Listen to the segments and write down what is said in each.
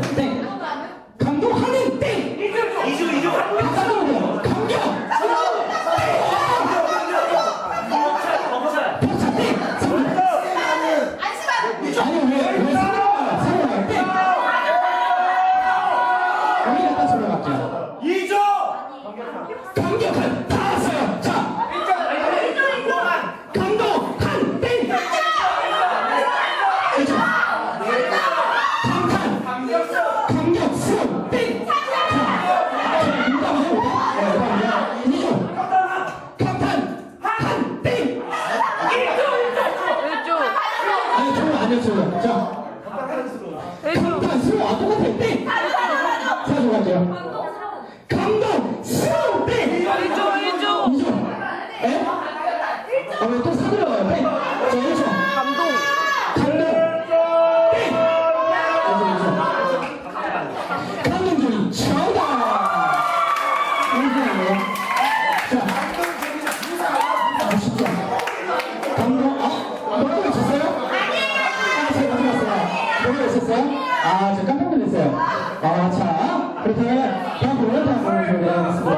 Venga. 자 들어갈게요. 감동스러운 땡. 이죠. 에? 아, 왜또 사들어가요? 땡. 자, 1초. 감동. 감동. 땡. 감동줄이 정답. 이거예요. 자. 아, 쉽죠? 감동, 어? 뭐라고 하셨어요? 아, 제가 가져갔어요. 뭐라고 하셨어요? 아, 저 깜짝 놀랐어요. 아, 자. 그렇다면, 다음 분은 다음 분을 소개하겠습니다.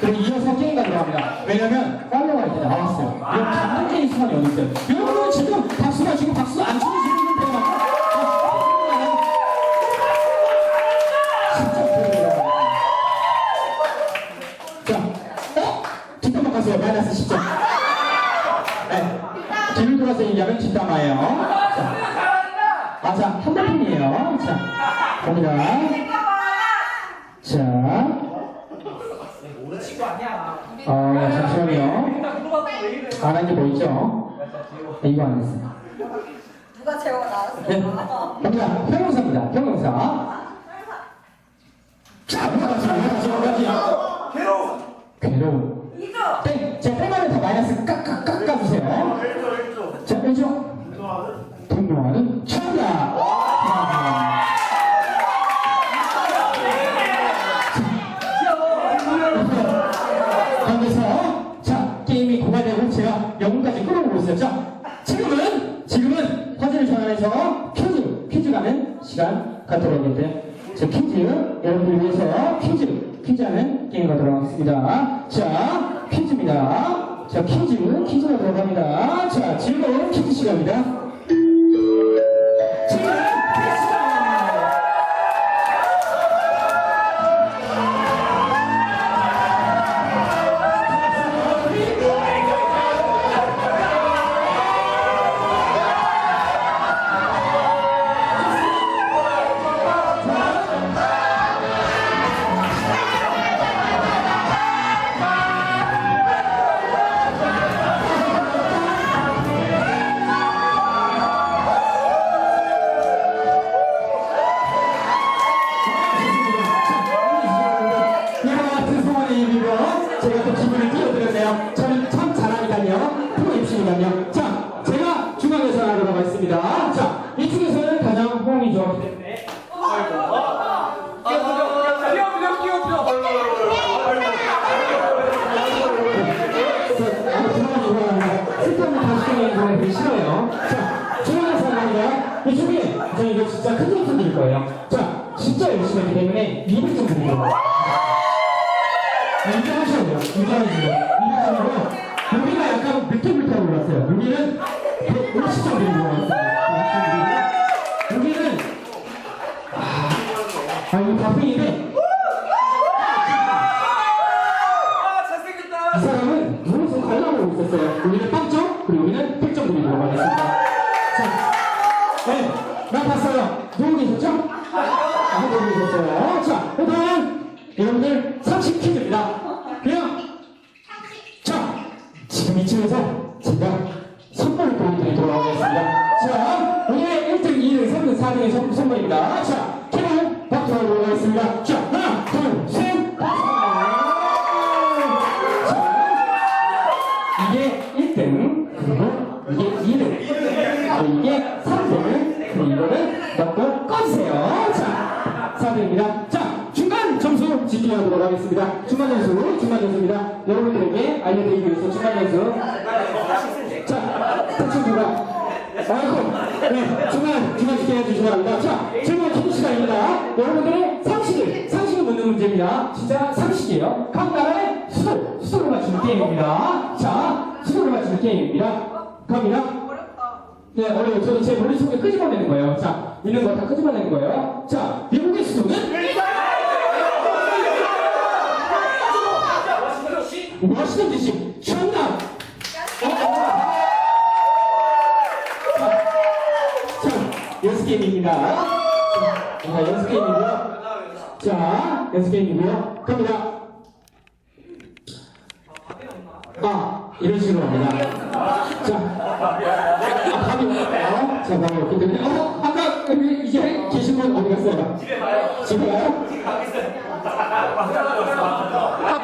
그리고 이어서 게임가 들어갑니다. 왜냐면 팔로우가 이렇게 나왔어요. 이런 감동 게임 시간이 어디 있어요? 여러분은 지금 박수가 지금 박수 안 분들 진짜 부러워요. 자, 어? 바꿨어요. 마이너스 10점. 네. 뒤를 돌아서 얘기하면 뒷담화예요. 자, 아, 자, 한번뿐이에요 자, 갑니다. 자, 어, 잠시만요. 안 한게뭐 있죠? 네, 이거 안 했어요. 누가 재호가 나왔어? 네, 갑니다. 평형사입니다. 평형사. 자, 다시, 다시, 다시. 괴로움 괴로움. 이조 땡! 시간 갖도록 하겠는데요. 자 퀴즈 여러분들 위해서 퀴즈 퀴즈 하는 게임 가도록 하겠습니다. 자 퀴즈입니다. 자 퀴즈 퀴즈가 들어갑니다. 자 즐거운 퀴즈 시간입니다. 제가 또 기분을 띄워드렸네요. 저는 참 잘하니까요. 프로 MC니까요. 자, 제가 중앙에서 하도록 하겠습니다. 자, 이쪽에서는 가장 호응이 좋았기 때문에 싫어요. 자, 중앙에서 합니다. 이쪽에 저는 이거 진짜 큰 점수 드릴 거예요. 자, 진짜 열심히 했기 때문에 200점 드리도록 인정하셔 올랐어요. 굉장히 어, 이상으로 여기가 약간 느낌부터 올랐어요. 여기는 150 정도 올랐어요. 여기는 아, 아 이거 바쁜인데 아 잘생겼다. 이 사람은 무슨 관람을 있었어요. 여기는 8점 그리고 여기는 8점 드리고 받았습니다. 자, 네, 나 봤어요. 누구 계셨죠? 아무도 계셨어요. 자, 오케이. 2등, 3등, 4등의 선, 선물입니다. 자, 캐롤 박수 하도록 하겠습니다. 자, 하나, 둘, 셋, 박수! 자, 이게 1등, 그리고 이게 2등, 그리고 이게 3등, 그리고 이거는 넣고 꺼주세요. 자, 4등입니다. 자, 중간 점수 지키도록 하겠습니다. 중간 점수, 중간 점수입니다. 여러분들에게 알려드리기 위해서 중간 점수. 자, 대충 누가? 네, 중간, 중간 지켜야 주시기 바랍니다. 자, 질문 퀴즈 시간입니다. 여러분들의 상식을, 상식을 묻는 문제입니다. 진짜 상식이에요. 각 나라의 수도, 수도를 맞추는 게임입니다. 자, 수도를 맞추는 게임입니다. 갑니다. 네, 어려워요. 저도 제 머릿속에 끄집어내는 거예요. 자, 있는 거 다 끄집어내는 거예요. 자, 미국의 수도는? 워싱턴 DC. 정답! 어, 어. 자, 자, 연습 게임입니다. 자, 자, 연습 게임이고요. 자, 연습 게임이고요. 갑니다. 아, 이런 식으로 합니다. 자, 아, 밥이 없어요. 자, 밥이 없기 때문에. 어, 아까 여기 이제 계신 분 어디 갔어요? 집에 가요? 집에 가요? 밥.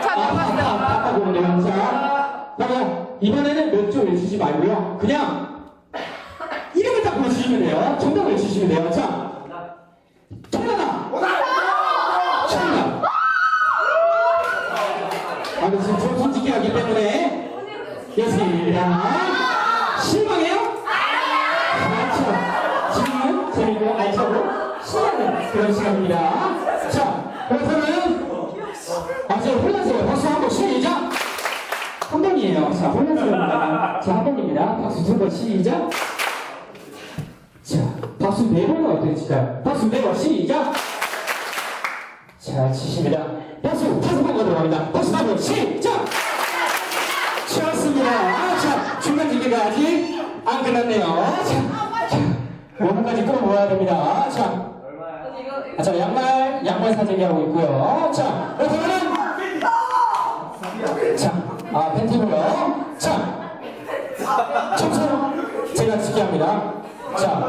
아, 아, 보네요. 자, 그러면 이번에는 몇줄 외치지 말고요. 그냥 이름을 딱 불러주시면 돼요. 정답을 외치시면 돼요. 자, 청나다! 청나! 아, 근데 지금 좀 솔직히 하기 때문에 예습입니다. 실망해요? 그렇죠. 지금은 재미있고 알차고 신나는 그런 시간입니다. 자, 그렇다면 아, 저 혼란스러워요. 박수 한 번 시작! 한 번이에요. 자, 혼란스러워요. 자, 한 번입니다. 박수 두 번 시작! 자, 박수 네 번은 어떻게 칠까요? 박수 네 번 시작! 자, 치십니다. 박수 다섯 번 가도록 합니다. 박수 다섯 번 시작! 좋습니다. 아, 자, 중간 기계가 아직 안 끝났네요. 자, 자, 5분까지 끌어모아야 됩니다. 자, 아, 자, 양말, 양말 사재기 하고 있고요. 자, 그러면은, 자, 아, 팬티고 자,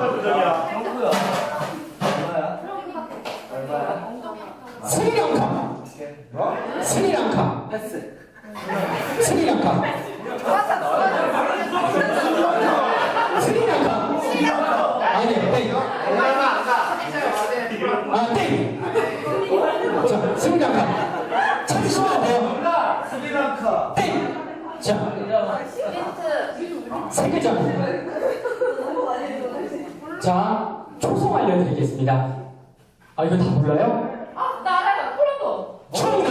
스리랑카. 스리랑카. 스리랑카. 스리랑카. 아니, 땡. 아, 땡. 자, 스리랑카. 찾으시면 안 돼요. 스리랑카. 땡. 자, 세 글자. 자, 초성 알려드리겠습니다. 아, 이거 다 몰라요? 아, 나 알아요. 콜라보. 정답!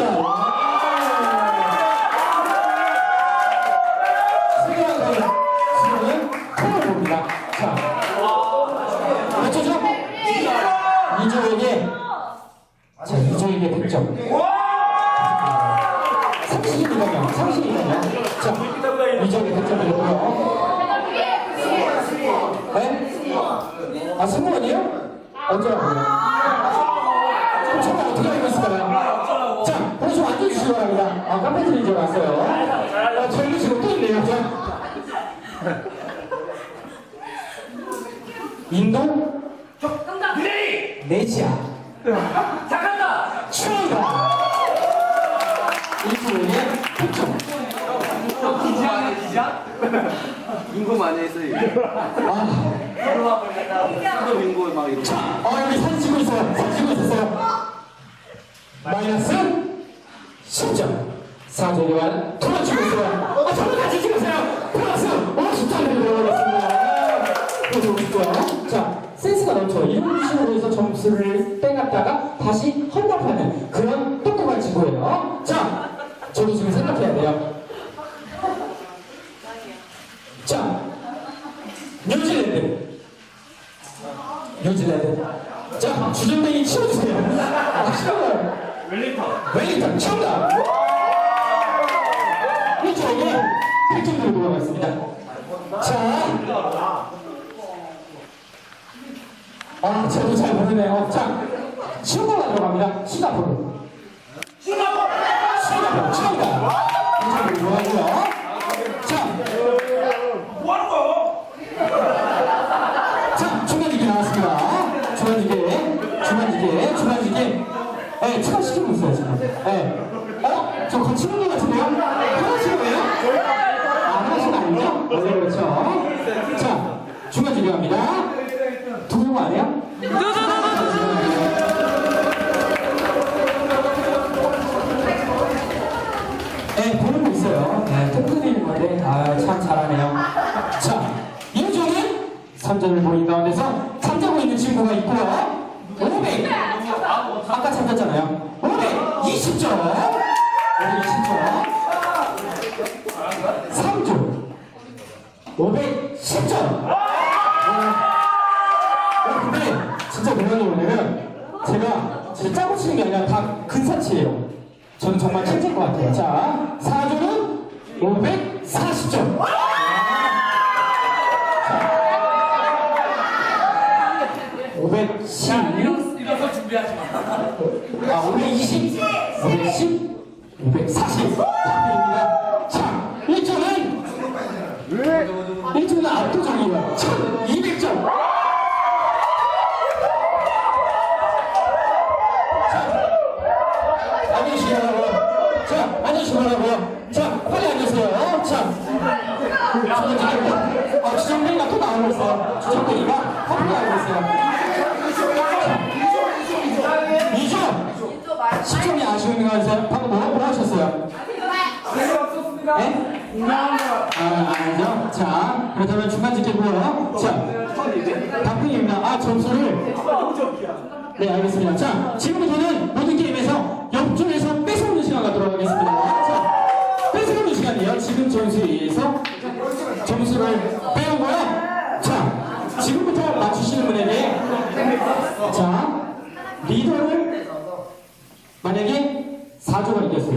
스리랑카의 수도는 콜롬보입니다. 자, 맞춰죠? 이조에게, 자, 이조에게 100점. 30이니까요. 30이니까요. 자, 이조에게 100점 드리고요. 네? 아, 승무원이요? 언제 와요? 그럼 정답 어떻게 알고 있을까요? 자, 오늘 좀 앉아주시기 바랍니다. 아, 깜빡이 이제 왔어요. 아, 저희도 지금 또 있네요. 자. 인도 정답. 네시아 잠깐만. 추가 이주에 득점. 기장 기장? 인구 많이 했어요. 아, 인구 막 이렇게. 아 여기 사진 찍고 있어요. 사진 찍고 있었어요. 마이너스 10점. 사조리와 도망치고 있어요. 어, 저를 같이 찍으세요. 플러스 50점을 들어가겠습니다. 그래서 있고요. 자, 센스가 넘쳐. 이런 식으로 해서 점수를 빼갔다가 다시 헌납하는 그런 똑똑한 친구예요. 자, 저도 지금 생각해야 돼요. 자, 뉴질랜드. 뉴질랜드. 자, 주전뱅이 치워주세요. 웰링턴. 웰링턴 정답! 이쪽에 1점 들고 가겠습니다. 자. 아, 저도 잘 모르네요. 자, 싱가포르가 들어갑니다. 싱가포르. 싱가포르. 싱가포르. 축하합니다. 굉장히 좋아하고요. 점을 보인 가운데서 참자고 있는 친구가 있고요. 500. 아까 참았잖아요. 520점. 520점. 3조. 510 510. 이래서 준비하지 마. 아, 520, 510, 540. 답입니다. 자, 1조는 1조는 압도적이에요. 1200점. 자, 앉으시라고요. 자, 앉으시라고요. 자, 빨리 앉으세요. 자, 저는 지금, 어, 지정뱅이가 또 나오고 있어요. 지정뱅이가 커피가 나오고 있어요. 2조! 인조 말. 10점이 아쉬운 거 같아요. 방금 뭐, 뭐 하셨어요? 네? 아, 아니죠. 자, 그렇다면 중간 집계고요. 자, 답변입니다. 아, 점수를. 네, 알겠습니다. 자, 지금부터는 모든 게임에서 옆줄에서 뺏어오는 시간 갖도록 하겠습니다. 자, 뺏어오는 시간이에요. 지금 점수에 의해서 점수를 빼오고요. 자, 지금부터 맞추시는 분에게 자, 리더를 만약에 4조가 이겼어요.